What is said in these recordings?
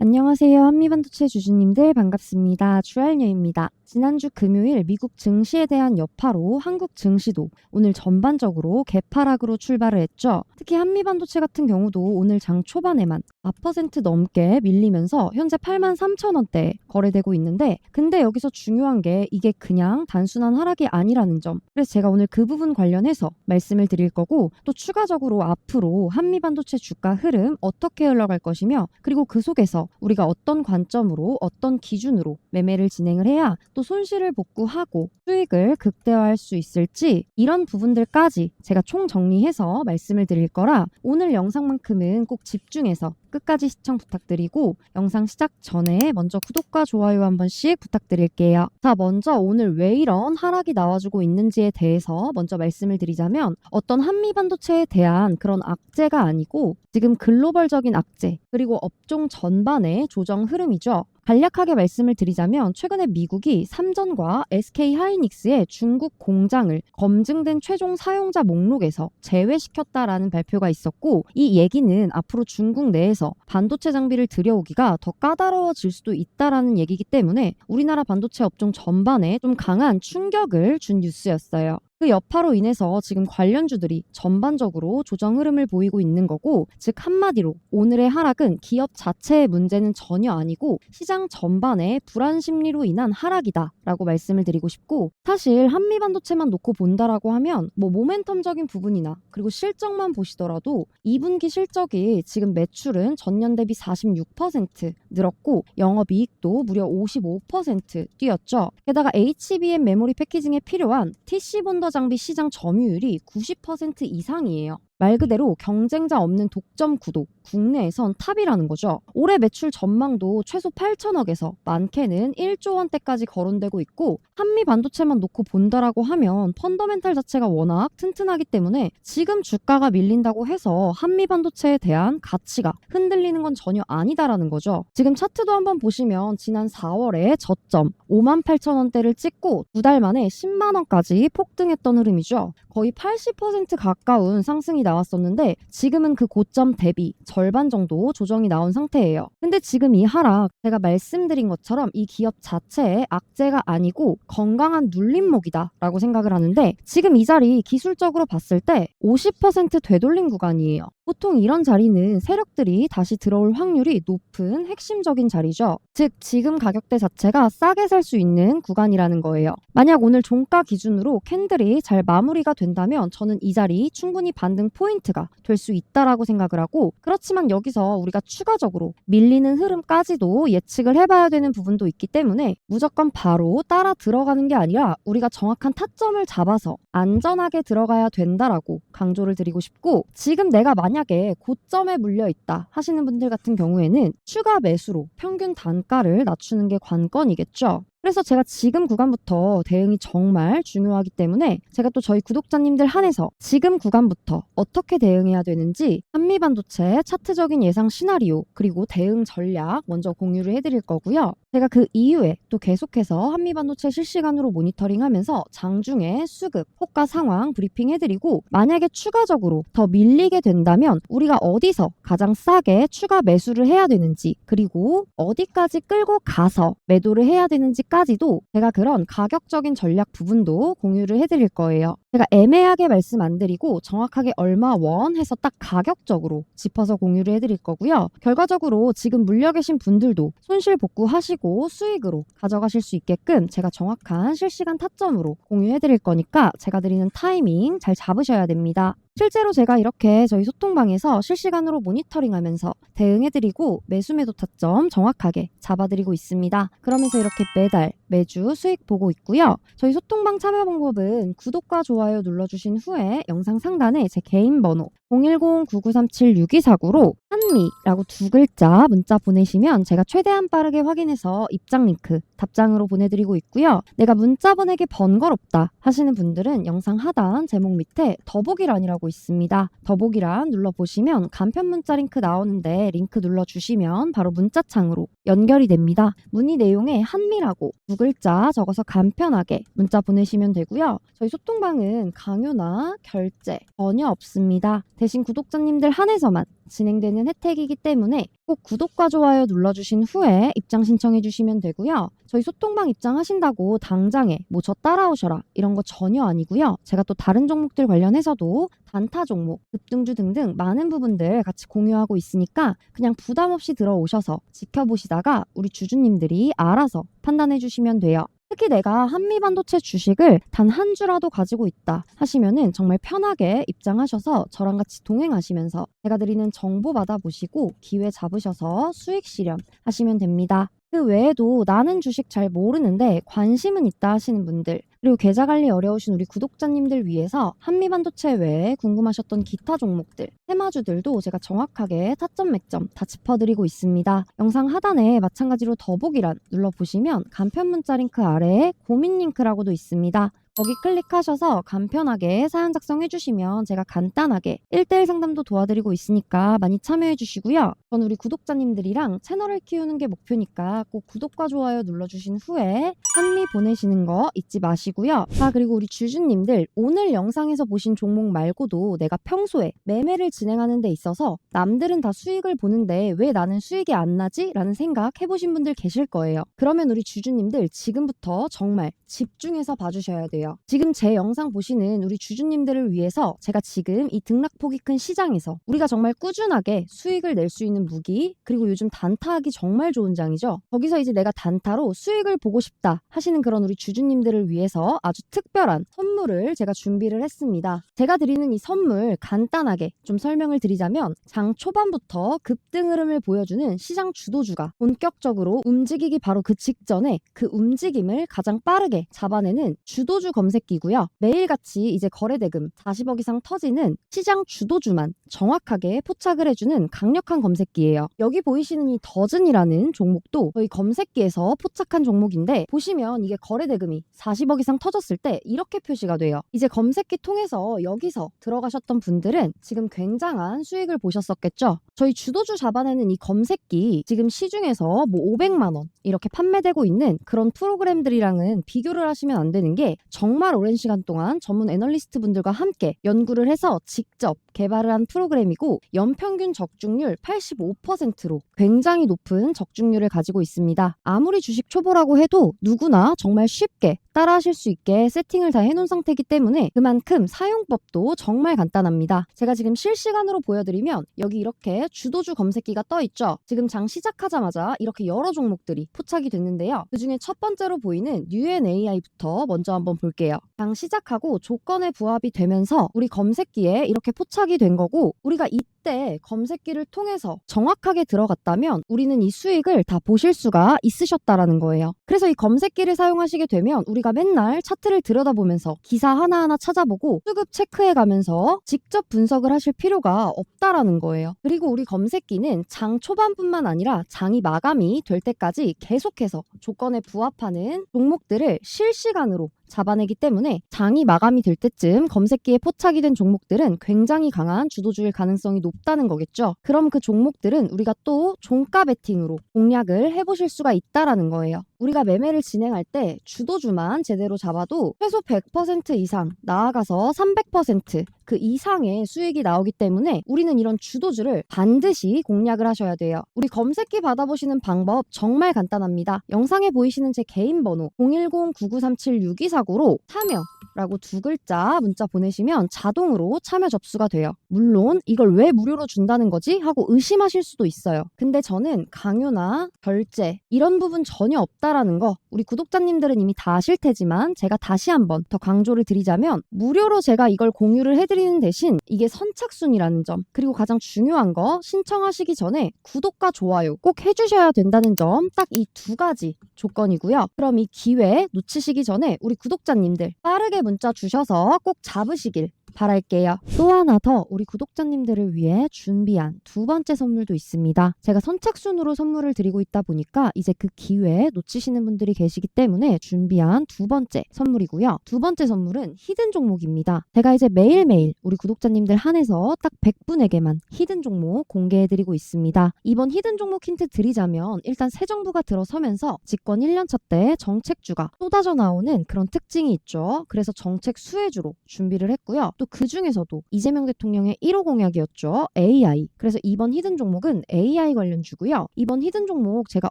안녕하세요. 한미반도체 주주님들 반갑습니다. 주알녀입니다. 지난주 금요일 미국 증시에 대한 여파로 한국 증시도 오늘 전반적으로 개파락으로 출발을 했죠. 특히 한미 반도체 같은 경우도 오늘 장 초반에만 4% 넘게 밀리면서 현재 8만 3천 원대에 거래되고 있는데 근데 여기서 중요한 게 이게 그냥 단순한 하락이 아니라는 점. 그래서 제가 오늘 그 부분 관련해서 말씀을 드릴 거고 또 추가적으로 앞으로 한미 반도체 주가 흐름 어떻게 흘러갈 것이며 그리고 그 속에서 우리가 어떤 관점으로 어떤 기준으로 매매를 진행을 해야 또 손실을 복구하고 수익을 극대화할 수 있을지 이런 부분들까지 제가 총 정리해서 말씀을 드릴 거라 오늘 영상만큼은 꼭 집중해서 끝까지 시청 부탁드리고 영상 시작 전에 먼저 구독과 좋아요 한 번씩 부탁드릴게요. 자, 먼저 오늘 왜 이런 하락이 나와주고 있는지에 대해서 먼저 말씀을 드리자면 어떤 한미 반도체에 대한 그런 악재가 아니고 지금 글로벌적인 악재 그리고 업종 전반의 조정 흐름이죠. 간략하게 말씀을 드리자면 최근에 미국이 삼전과 SK 하이닉스의 중국 공장을 검증된 최종 사용자 목록에서 제외시켰다라는 발표가 있었고 이 얘기는 앞으로 중국 내에서 반도체 장비를 들여오기가 더 까다로워질 수도 있다라는 얘기이기 때문에 우리나라 반도체 업종 전반에 좀 강한 충격을 준 뉴스였어요. 그 여파로 인해서 지금 관련주들이 전반적으로 조정 흐름을 보이고 있는 거고, 즉 한마디로 오늘의 하락은 기업 자체의 문제는 전혀 아니고 시장 전반의 불안 심리로 인한 하락이다라고 말씀을 드리고 싶고, 사실 한미 반도체만 놓고 본다라고 하면 뭐 모멘텀적인 부분이나 그리고 실적만 보시더라도 2분기 실적이 지금 매출은 전년 대비 46% 늘었고 영업이익도 무려 55% 뛰었죠. 게다가 HBM 메모리 패키징에 필요한 TC 본더 장비 시장 점유율이 90% 이상이에요. 말 그대로 경쟁자 없는 독점 구도, 국내에선 탑이라는 거죠. 올해 매출 전망도 최소 8천억에서 많게는 1조 원대까지 거론되고 있고 한미 반도체만 놓고 본다라고 하면 펀더멘탈 자체가 워낙 튼튼하기 때문에 지금 주가가 밀린다고 해서 한미 반도체에 대한 가치가 흔들리는 건 전혀 아니다라는 거죠. 지금 차트도 한번 보시면 지난 4월에 저점 5만 8천 원대를 찍고 두 달 만에 10만 원까지 폭등했던 흐름이죠. 거의 80% 가까운 상승이 나왔었는데 지금은 그 고점 대비 절반 정도 조정이 나온 상태예요. 근데 지금 이 하락 제가 말씀드린 것처럼 이 기업 자체의 악재가 아니고 건강한 눌림목이다라고 생각을 하는데 지금 이 자리 기술적으로 봤을 때 50% 되돌린 구간이에요. 보통 이런 자리는 세력들이 다시 들어올 확률이 높은 핵심적인 자리죠. 즉 지금 가격대 자체가 싸게 살 수 있는 구간이라는 거예요. 만약 오늘 종가 기준으로 캔들이 잘 마무리가 된다면 저는 이 자리 충분히 반등 포인트가 될 수 있다라고 생각을 하고 그렇지만 여기서 우리가 추가적으로 밀리는 흐름까지도 예측을 해봐야 되는 부분도 있기 때문에 무조건 바로 따라 들어가는 게 아니라 우리가 정확한 타점을 잡아서 안전하게 들어가야 된다라고 강조를 드리고 싶고 지금 내가 만약 에 고점에 물려 있다 하시는 분들 같은 경우에는 추가 매수로 평균 단가를 낮추는 게 관건이겠죠. 그래서 제가 지금 구간부터 대응이 정말 중요하기 때문에 제가 또 저희 구독자님들 한해서 지금 구간부터 어떻게 대응해야 되는지 한미반도체 차트적인 예상 시나리오 그리고 대응 전략 먼저 공유를 해드릴 거고요. 제가 그 이후에 또 계속해서 한미 반도체 실시간으로 모니터링하면서 장중에 수급, 호가 상황 브리핑 해드리고 만약에 추가적으로 더 밀리게 된다면 우리가 어디서 가장 싸게 추가 매수를 해야 되는지 그리고 어디까지 끌고 가서 매도를 해야 되는지까지도 제가 그런 가격적인 전략 부분도 공유를 해드릴 거예요. 제가 애매하게 말씀 안 드리고 정확하게 얼마 원 해서 딱 가격적으로 짚어서 공유를 해드릴 거고요. 결과적으로 지금 물려 계신 분들도 손실 복구하시고 수익으로 가져가실 수 있게끔 제가 정확한 실시간 타점으로 공유해드릴 거니까 제가 드리는 타이밍 잘 잡으셔야 됩니다. 실제로 제가 이렇게 저희 소통방에서 실시간으로 모니터링하면서 대응해드리고 매수매도 타점 정확하게 잡아드리고 있습니다. 그러면서 이렇게 매달 매주 수익 보고 있고요. 저희 소통방 참여 방법은 구독과 좋아요 눌러주신 후에 영상 상단에 제 개인 번호 010-9937-6249로 한미라고 두 글자 문자 보내시면 제가 최대한 빠르게 확인해서 입장 링크 답장으로 보내드리고 있고요. 내가 문자 보내기 번거롭다 하시는 분들은 영상 하단 제목 밑에 더보기란이라고 있습니다. 더보기란 눌러보시면 간편 문자 링크 나오는데 링크 눌러주시면 바로 문자창으로 연결이 됩니다. 문의 내용에 한미라고 두 글자 적어서 간편하게 문자 보내시면 되고요. 저희 소통방은 강요나 결제 전혀 없습니다. 대신 구독자님들 한해서만 진행되는 혜택이기 때문에 꼭 구독과 좋아요 눌러주신 후에 입장 신청해 주시면 되고요. 저희 소통방 입장하신다고 당장에 뭐 저 따라오셔라 이런 거 전혀 아니고요. 제가 또 다른 종목들 관련해서도 단타 종목, 급등주 등등 많은 부분들 같이 공유하고 있으니까 그냥 부담 없이 들어오셔서 지켜보시다가 우리 주주님들이 알아서 판단해 주시면 돼요. 특히 내가 한미 반도체 주식을 단 한 주라도 가지고 있다 하시면은 정말 편하게 입장하셔서 저랑 같이 동행하시면서 제가 드리는 정보 받아보시고 기회 잡으셔서 수익 실현 하시면 됩니다. 그 외에도 나는 주식 잘 모르는데 관심은 있다 하시는 분들 그리고 계좌 관리 어려우신 우리 구독자님들 위해서 한미반도체 외에 궁금하셨던 기타 종목들, 테마주들도 제가 정확하게 타점 맥점 다 짚어드리고 있습니다. 영상 하단에 마찬가지로 더보기란 눌러보시면 간편 문자 링크 아래에 고민 링크라고도 있습니다. 거기 클릭하셔서 간편하게 사연 작성해 주시면 제가 간단하게 1대1 상담도 도와드리고 있으니까 많이 참여해 주시고요. 전 우리 구독자님들이랑 채널을 키우는 게 목표니까 꼭 구독과 좋아요 눌러주신 후에 한미 보내시는 거 잊지 마시고요. 자, 그리고 우리 주주님들 오늘 영상에서 보신 종목 말고도 내가 평소에 매매를 진행하는 데 있어서 남들은 다 수익을 보는데 왜 나는 수익이 안 나지? 라는 생각 해보신 분들 계실 거예요. 그러면 우리 주주님들 지금부터 정말 집중해서 봐주셔야 돼요. 지금 제 영상 보시는 우리 주주님들을 위해서 제가 지금 이 등락폭이 큰 시장에서 우리가 정말 꾸준하게 수익을 낼 수 있는 무기 그리고 요즘 단타하기 정말 좋은 장이죠. 거기서 이제 내가 단타로 수익을 보고 싶다 하시는 그런 우리 주주님들을 위해서 아주 특별한 선물을 제가 준비를 했습니다. 제가 드리는 이 선물 간단하게 좀 설명을 드리자면 장 초반부터 급등 흐름을 보여주는 시장 주도주가 본격적으로 움직이기 바로 그 직전에 그 움직임을 가장 빠르게 잡아내는 주도주 검색기고요. 매일같이 이제 거래대금 40억 이상 터지는 시장 주도주만 정확하게 포착을 해주는 강력한 검색기예요. 여기 보이시는 이 더즌이라는 종목도 저희 검색기에서 포착한 종목인데 보시면 이게 거래대금이 40억 이상 터졌을 때 이렇게 표시가 돼요. 이제 검색기 통해서 여기서 들어가셨던 분들은 지금 굉장한 수익을 보셨었겠죠. 저희 주도주 잡아내는 이 검색기 지금 시중에서 뭐 500만 원 이렇게 판매되고 있는 그런 프로그램들이랑은 비교를 하시면 안 되는 게 정말 오랜 시간 동안 전문 애널리스트 분들과 함께 연구를 해서 직접 개발을 한 프로그램이고 연평균 적중률 85%로 굉장히 높은 적중률을 가지고 있습니다. 아무리 주식 초보라고 해도 누구나 정말 쉽게 따라 하실 수 있게 세팅을 다 해놓은 상태이기 때문에 그만큼 사용법도 정말 간단합니다. 제가 지금 실시간으로 보여드리면 여기 이렇게 주도주 검색기가 떠 있죠. 지금 장 시작하자마자 이렇게 여러 종목들이 포착이 됐는데요. 그 중에 첫 번째로 보이는 UNAI부터 먼저 한번 볼게요. 장 시작하고 조건에 부합이 되면서 우리 검색기에 이렇게 포착이 된 거고 우리가 이 때 검색기를 통해서 정확하게 들어갔다면 우리는 이 수익을 다 보실 수가 있으셨다라는 거예요. 그래서 이 검색기를 사용하시게 되면 우리가 맨날 차트를 들여다보면서 기사 하나하나 찾아보고 수급 체크해 가면서 직접 분석을 하실 필요가 없다라는 거예요. 그리고 우리 검색기는 장 초반뿐만 아니라 장이 마감이 될 때까지 계속해서 조건에 부합하는 종목들을 실시간으로 잡아내기 때문에 장이 마감이 될 때쯤 검색기에 포착이 된 종목들은 굉장히 강한 주도주일 가능성이 높다는 거겠죠. 그럼 그 종목들은 우리가 또 종가 베팅으로 공략을 해보실 수가 있다라는 거예요. 우리가 매매를 진행할 때 주도주만 제대로 잡아도 최소 100% 이상 나아가서 300%그 이상의 수익이 나오기 때문에 우리는 이런 주도주를 반드시 공략을 하셔야 돼요. 우리 검색기 받아보시는 방법 정말 간단합니다. 영상에 보이시는 제 개인 번호 010-9937-6249로 참여 라고 두 글자 문자 보내시면 자동으로 참여 접수가 돼요. 물론 이걸 왜 무료로 준다는 거지? 하고 의심하실 수도 있어요. 근데 저는 강요나 결제 이런 부분 전혀 없다라는 거 우리 구독자님들은 이미 다 아실 테지만 제가 다시 한번 더 강조를 드리자면 무료로 제가 이걸 공유를 해드리는 대신 이게 선착순이라는 점 그리고 가장 중요한 거 신청하시기 전에 구독과 좋아요 꼭 해주셔야 된다는 점 딱 이 두 가지 조건이고요. 그럼 이 기회 놓치시기 전에 우리 구독자님들 빠르게 문자 주셔서 꼭 잡으시길 바랄게요. 또 하나 더 우리 구독자님들을 위해 준비한 두 번째 선물도 있습니다. 제가 선착순으로 선물을 드리고 있다 보니까 이제 그 기회 놓치시는 분들이 계시기 때문에 준비한 두 번째 선물이고요. 두 번째 선물은 히든 종목입니다. 제가 이제 매일매일 우리 구독자님들 한해서 딱 100분에게만 히든 종목 공개해드리고 있습니다. 이번 히든 종목 힌트 드리자면 일단 새 정부가 들어서면서 집권 1년차 때 정책주가 쏟아져 나오는 그런 특징이 있죠. 그래서 정책 수혜주로 준비를 했고요. 또 그 중에서도 이재명 대통령의 1호 공약이었죠. AI. 그래서 이번 히든 종목은 AI 관련 주고요. 이번 히든 종목 제가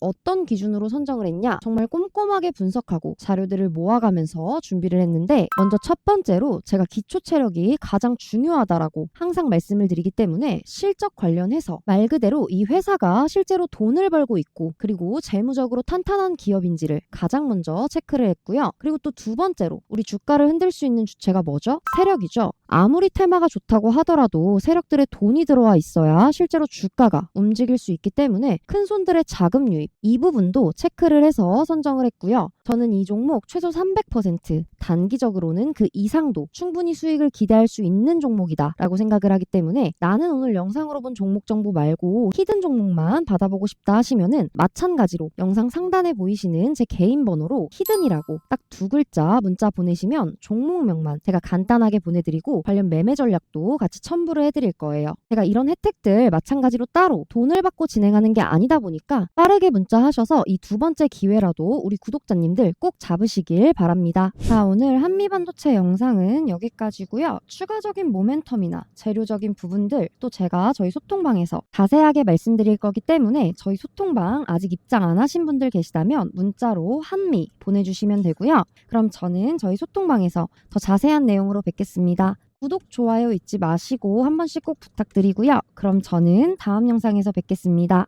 어떤 기준으로 선정을 했냐? 정말 꼼꼼하게 분석하고 자료들을 모아가면서 준비를 했는데 먼저 첫 번째로 제가 기초 체력이 가장 중요하다라고 항상 말씀을 드리기 때문에 실적 관련해서 말 그대로 이 회사가 실제로 돈을 벌고 있고 그리고 재무적으로 탄탄한 기업인지를 가장 먼저 체크를 했고요. 그리고 또 두 번째로 우리 주가를 흔들 수 있는 주체가 뭐죠? 세력이죠. 아무리 테마가 좋다고 하더라도 세력들의 돈이 들어와 있어야 실제로 주가가 움직일 수 있기 때문에 큰 손들의 자금 유입 이 부분도 체크를 해서 선정을 했고요. 저는 이 종목 최소 300% 단기적으로는 그 이상도 충분히 수익을 기대할 수 있는 종목이다라고 생각을 하기 때문에 나는 오늘 영상으로 본 종목 정보 말고 히든 종목만 받아보고 싶다 하시면은 마찬가지로 영상 상단에 보이시는 제 개인 번호로 히든이라고 딱 두 글자 문자 보내시면 종목명만 제가 간단하게 보내 드리고 관련 매매 전략도 같이 첨부를 해드릴 거예요. 제가 이런 혜택들 마찬가지로 따로 돈을 받고 진행하는 게 아니다 보니까 빠르게 문자 하셔서 이 두 번째 기회라도 우리 구독자님들 꼭 잡으시길 바랍니다. 자, 오늘 한미반도체 영상은 여기까지고요. 추가적인 모멘텀이나 재료적인 부분들 또 제가 저희 소통방에서 자세하게 말씀드릴 거기 때문에 저희 소통방 아직 입장 안 하신 분들 계시다면 문자로 한미 보내주시면 되고요. 그럼 저는 저희 소통방에서 더 자세한 내용으로 뵙겠습니다. 구독, 좋아요 잊지 마시고 한 번씩 꼭 부탁드리고요. 그럼 저는 다음 영상에서 뵙겠습니다.